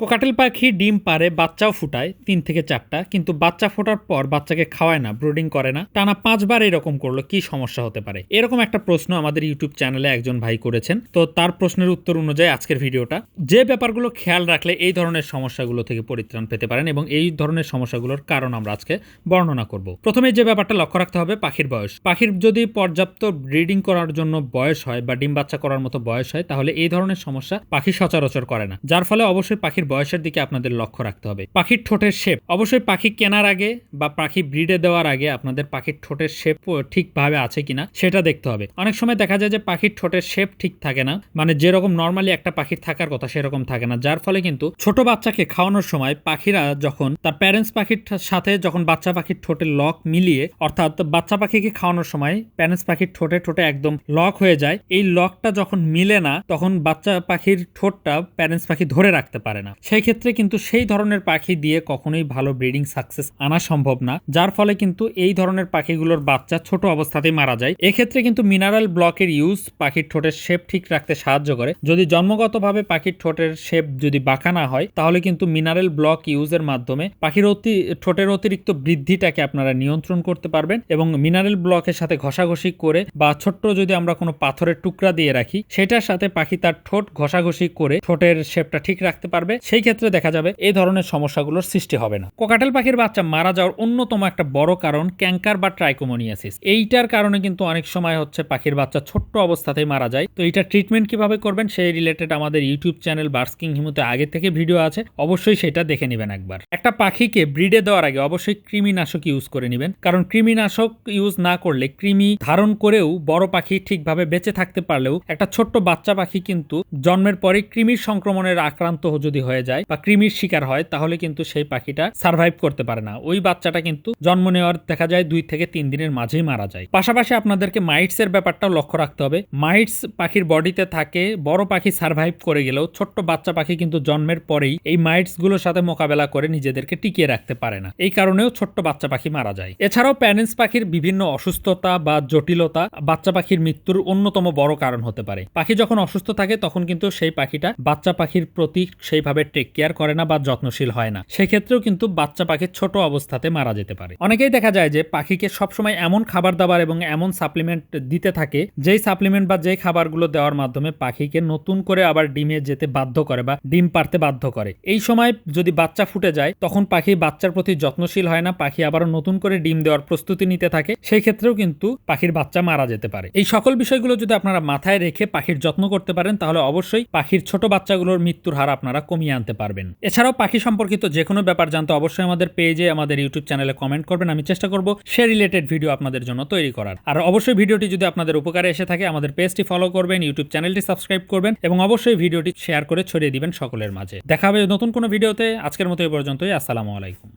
Cockatiel পাখি ডিম পারে বাচ্চাও ফুটায় তিন থেকে চারটা, কিন্তু বাচ্চা ফোটার পর বাচ্চাকে খাওয়ায় না, ব্রুডিং করে না। টানা পাঁচবার এরকম করল, কি সমস্যা হতে পারে? এরকম একটা প্রশ্ন আমাদের ইউটিউব চ্যানেলে একজন ভাই করেছেন। তো তার প্রশ্নের উত্তর অনুযায়ী আজকের ভিডিওটা, যে ব্যাপারগুলো খেয়াল রাখলে এই ধরনের সমস্যাগুলো থেকে পরিত্রাণ পেতে পারেন এবং এই ধরনের সমস্যাগুলোর কারণ আমরা আজকে বর্ণনা করব। প্রথমে যে ব্যাপারটা লক্ষ্য রাখতে হবে, পাখির বয়স। পাখির যদি পর্যাপ্ত ব্রিডিং করার জন্য বয়স হয় বা ডিম বাচ্চা করার মতো বয়স হয়, তাহলে এই ধরনের সমস্যা পাখি সচরাচর করে না। যার ফলে অবশ্যই পাখির বয়সের দিকে আপনাদের লক্ষ্য রাখতে হবে। পাখির ঠোঁটের শেপ অবশ্যই পাখি কেনার আগে বা পাখি ব্রিডে দেওয়ার আগে আপনাদের পাখির ঠোঁটের শেপ ঠিকভাবে আছে কিনা সেটা দেখতে হবে। অনেক সময় দেখা যায় যে পাখির ঠোঁটের শেপ ঠিক থাকে না। মানে যেরকম নর্মালি একটা পাখির থাকার কথা সেরকম থাকে না। যার ফলে কিন্তু ছোট বাচ্চাকে খাওয়ানোর সময় পাখিরা যখন তার প্যারেন্টস পাখির সাথে যখন বাচ্চা পাখির ঠোঁটের লক মিলিয়ে অর্থাৎ বাচ্চা পাখিকে খাওয়ানোর সময় প্যারেন্টস পাখির ঠোঁটে ঠোঁটে একদম লক হয়ে যায়, এই লকটা যখন মিলে না, তখন বাচ্চা পাখির ঠোঁটটা প্যারেন্টস পাখি ধরে রাখতে পারে না। সেই ক্ষেত্রে কিন্তু সেই ধরনের পাখি দিয়ে কখনোই ভালো ব্রিডিং সাকসেস আনা সম্ভব না, যার ফলে কিন্তু এই ধরনের পাখিগুলোর বাচ্চা ছোট অবস্থাতেই মারা যায়। এক্ষেত্রে কিন্তু মিনারেল ব্লকের ইউজ পাখির ঠোঁটের শেপ ঠিক রাখতে সাহায্য করে। যদি জন্মগতভাবে পাখির ঠোঁটের শেপ যদি বাঁকা না হয়, তাহলে কিন্তু মিনারেল ব্লক ইউজের মাধ্যমে পাখির অতি, ঠোঁটের অতিরিক্ত বৃদ্ধিটাকে আপনারা নিয়ন্ত্রণ করতে পারবেন এবং মিনারেল ব্লকের সাথে ঘষাঘষি করে বা ছোট্ট যদি আমরা কোনো পাথরের টুকরা দিয়ে রাখি, সেটার সাথে পাখি তার ঠোঁট ঘষাঘষি করে ঠোঁটের শেপটা ঠিক রাখতে পারবে। সেই ক্ষেত্রে দেখা যাবে এই ধরনের সমস্যাগুলোর সৃষ্টি হবে না। কোকাটেল পাখির বাচ্চা মারা যাওয়ার অন্যতম একটা বড় কারণ ক্যাঙ্কার বা ট্রাইকোমোনিয়াসিস। এইটার কারণে কিন্তু অনেক সময় হচ্ছে পাখির বাচ্চা ছোট্ট অবস্থাতেই মারা যায়। তো এটা ট্রিটমেন্ট কীভাবে করবেন সেই রিলেটেড আমাদের ইউটিউব চ্যানেল বার্সকিং হিমুতে আগে থেকে ভিডিও আছে। অবশ্যই সেটা দেখে নেবেন একবার। একটা পাখিকে ব্রিডে দেওয়ার আগে অবশ্যই কৃমিনাশক ইউজ করে নেবেন। কারণ কৃমিনাশক ইউজ না করলে কৃমি ধারণ করেও বড় পাখি ঠিকভাবে বেঁচে থাকতে পারলেও একটা ছোট্ট বাচ্চা পাখি কিন্তু জন্মের পরে কৃমির সংক্রমণের আক্রান্ত যদি হয়ে যায় বা কৃমির শিকার হয়, তাহলে কিন্তু সেই পাখিটা সার্ভাইভ করতে পারে না। ওই বাচ্চাটা কিন্তু জন্ম নেওয়ার দেখা যায় দুই থেকে তিন দিনের মাঝেই মারা যায়। পাশাপাশি আপনাদেরকে মাইটস এর ব্যাপারটাও লক্ষ্য রাখতে হবে। মাইটস পাখির বডিতে থাকে, বড় পাখি সার্ভাইভ করে গেলেও ছোট্ট বাচ্চা পাখি কিন্তু জন্মের পরেই এই মাইটসগুলোর সাথে মোকাবেলা করে নিজেদেরকে টিকিয়ে রাখতে পারে না। এই কারণেও ছোট্ট বাচ্চা পাখি মারা যায়। এছাড়াও প্যারেন্টস পাখির বিভিন্ন অসুস্থতা বা জটিলতা বাচ্চা পাখির মৃত্যুর অন্যতম বড় কারণ হতে পারে। পাখি যখন অসুস্থ থাকে, তখন কিন্তু সেই পাখিটা বাচ্চা পাখির প্রতি সেইভাবে টেক কেয়ার করে না বা যত্নশীল হয় না। সেক্ষেত্রেও কিন্তু বাচ্চা পাখির ছোট অবস্থাতে মারা যেতে পারে। অনেকেই দেখা যায় যে পাখিকে সবসময় এমন খাবার দাবার এবং এমন সাপ্লিমেন্ট দিতে থাকে, যেই সাপ্লিমেন্ট বা যেই খাবারগুলো দেওয়ার মাধ্যমে পাখিকে নতুন করে আবার ডিমে যেতে বাধ্য করে বা ডিম পারতে বাধ্য করে। এই সময় যদি বাচ্চা ফুটে যায়, তখন পাখি বাচ্চার প্রতি যত্নশীল হয় না, পাখি আবারও নতুন করে ডিম দেওয়ার প্রস্তুতি নিতে থাকে সেই ক্ষেত্রেও কিন্তু পাখির বাচ্চা মারা যেতে পারে। এই সকল বিষয়গুলো যদি আপনারা মাথায় রেখে পাখির যত্ন করতে পারেন, তাহলে অবশ্যই পাখির ছোট বাচ্চাগুলোর মৃত্যুর হার আপনারা কমিয়ে আনতে পারবেন। এছাড়াও পাখি সম্পর্কিত যে কোনো ব্যাপার জানতে অবশ্যই আমাদের পেজে, আমাদের ইউটিউব চ্যানেলে কমেন্ট করবেন। আমি চেষ্টা করব সে রিলেটেড ভিডিও আপনাদের জন্য তৈরি করার। আর অবশ্যই ভিডিওটি যদি আপনাদের উপকারে এসে থাকে, আমাদের পেজটি ফলো করবেন, ইউটিউব চ্যানেলটি সাবস্ক্রাইব করবেন এবং অবশ্যই ভিডিওটি শেয়ার করে ছড়িয়ে দিবেন সকলের মাঝে। দেখা হবে নতুন কোনো ভিডিওতে। আজকের মতো এই পর্যন্তই। আসসালামু আলাইকুম।